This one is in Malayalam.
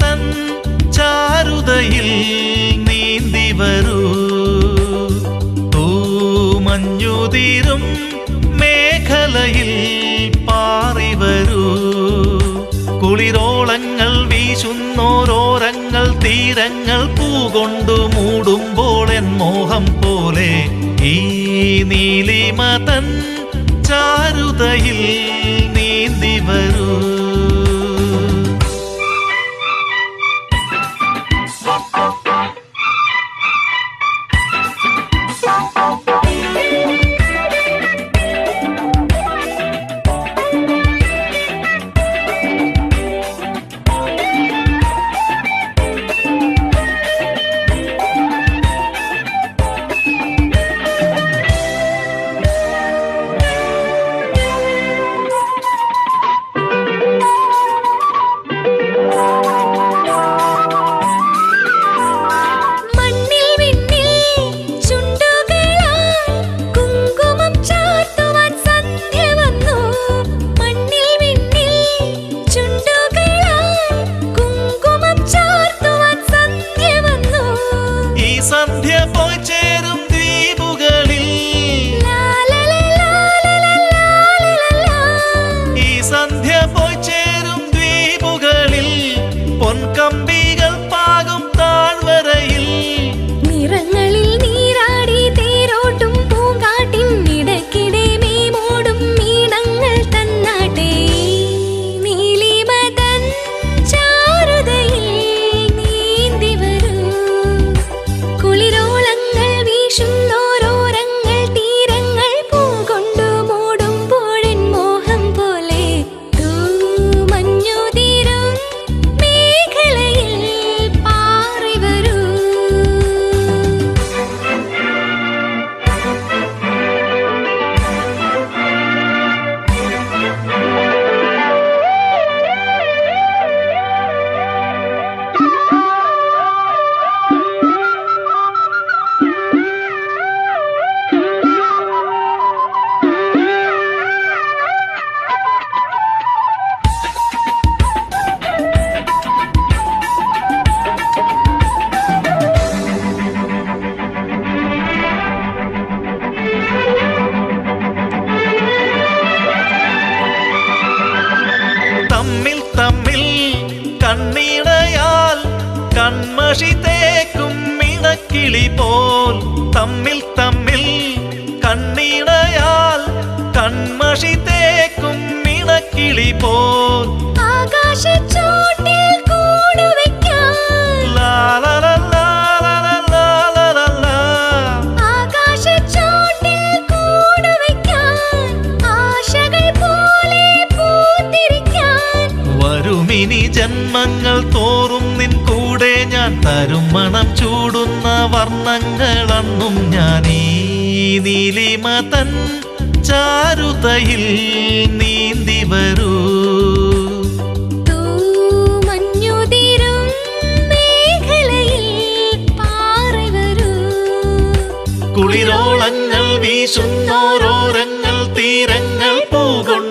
തൻ ചാരുതയിൽ നീന്തി വരൂ തൂമഞ്ഞുതീരും മേഖലയിൽ പാറി വരൂ കുളിരോളങ്ങൾ വീശുന്നോരോരങ്ങൾ തീരങ്ങൾ പൂകൊണ്ടു മൂടുമ്പോൾ എൻ മോഹം പോലെ ഈ നീലിമതൻ ചാരുതയിൽ làm thiệp ôi trên മിണക്കിളി പോൽ തമ്മിൽ തമ്മിൽ കണ്ണിണയാൽ കൺമഷി തേക്കും മിണക്കിളി പോൽ വരുമിനി ജന്മങ്ങൾ തോറും നിൻ ഞാൻ തരും മണം ചൂടുന്ന വർണങ്ങളെന്നും ഞാൻ ഈ ചാരുതയിൽ നീന്തി വരൂ. കുളിരോളങ്ങൾ വീശുന്നോരോരങ്ങൾ തീരങ്ങൾ പൂകൊണ്ടു